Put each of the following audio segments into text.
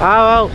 આવ આવ.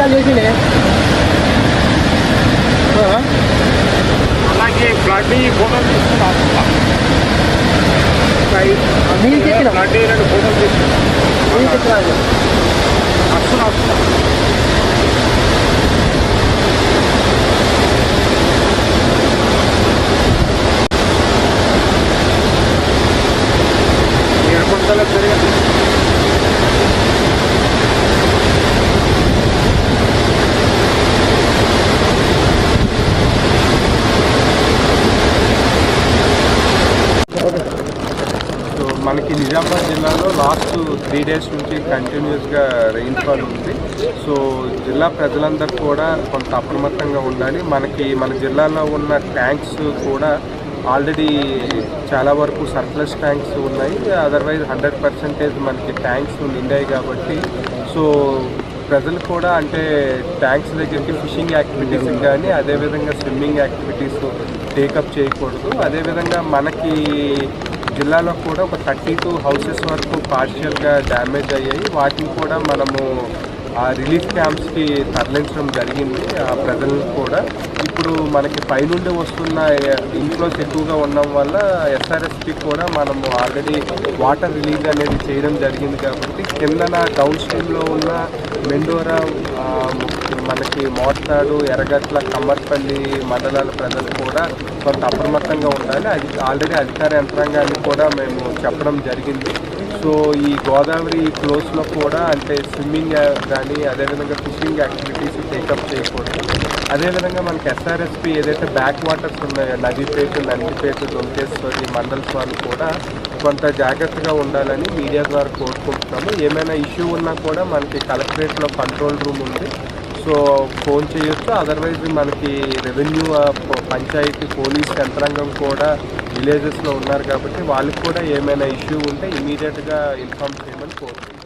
చేసినే అలాగే బ్లడ్ ఫోటోలు తీసుకున్నాం మీరు చెప్పిన బ్లడ్ రెండు ఫోటోలు తీసుకున్నాం మీరు చెప్పిన వస్తున్నా వస్తున్నా కొంతలో పెరిగింది సో మనకి నిజామాబాద్ జిల్లాలో లాస్ట్ త్రీ డేస్ నుంచి కంటిన్యూస్గా రెయిన్ఫాల్ ఉంది. సో జిల్లా ప్రజలందరూ కూడా కొంత అప్రమత్తంగా ఉండాలి. మనకి మన జిల్లాలో ఉన్న ట్యాంక్స్ కూడా ఆల్రెడీ చాలా వరకు సర్ప్లస్ ట్యాంక్స్ ఉన్నాయి. అదర్వైజ్ హండ్రెడ్ పర్సెంటేజ్ మనకి ట్యాంక్స్ నిండాయి కాబట్టి. సో ప్రజలు కూడా అంటే ట్యాంక్స్ దగ్గరికి ఫిషింగ్ యాక్టివిటీస్ కానీ అదేవిధంగా స్విమ్మింగ్ యాక్టివిటీస్ టేకప్ చేయకూడదు. అదేవిధంగా మనకి జిల్లాలో కూడా ఒక థర్టీ టూ హౌసెస్ వరకు పార్షియల్గా డ్యామేజ్ అయ్యాయి. వాటిని కూడా మనము ఆ రిలీఫ్ క్యాంప్స్కి తరలించడం జరిగింది. ఆ ప్రజలను కూడా ఇప్పుడు మనకి పైనుండి వస్తున్న ఇన్ఫ్లోస్ ఎక్కువగా ఉండడం వల్ల ఎస్ఆర్ఎస్పి కూడా మనము ఆల్రెడీ వాటర్ రిలీజ్ అనేది చేయడం జరిగింది కాబట్టి కిందన డౌన్ స్ట్రీమ్లో ఉన్న మెండోరా మనకి మోటాడు ఎర్రగట్ల కమ్మర్పల్లి మండలాల ప్రజలు కూడా కొంత అప్రమత్తంగా ఉండాలి. అది ఆల్రెడీ అధికార యంత్రాంగాన్ని కూడా మేము చెప్పడం జరిగింది. సో ఈ గోదావరి క్లోజ్లో కూడా అంటే స్విమ్మింగ్ కానీ అదేవిధంగా ఫిషింగ్ యాక్టివిటీస్ టేకప్ చేయకూడదు. అదేవిధంగా మనకి ఎస్ఆర్ఎస్పి ఏదైతే బ్యాక్ వాటర్స్ ఉన్నాయో నదిపేట నందిపేట దొంకేశ్వరి మండల్స్ స్వామి కూడా కొంత జాగ్రత్తగా ఉండాలని మీడియా ద్వారా కోరుకుంటున్నాము. ఏమైనా ఇష్యూ ఉన్నా కూడా మనకి కలెక్టరేట్లో కంట్రోల్ రూమ్ ఉంది. సో ఫోన్ చేయొచ్చు. అదర్వైజ్ మనకి రెవెన్యూ పంచాయతీ పోలీస్ యంత్రాంగం కూడా విలేజెస్లో ఉన్నారు కాబట్టి వాళ్ళకి కూడా ఏమైనా ఇష్యూ ఉంటే ఇమీడియట్గా ఇన్ఫామ్ చేయమని కోరుతున్నాను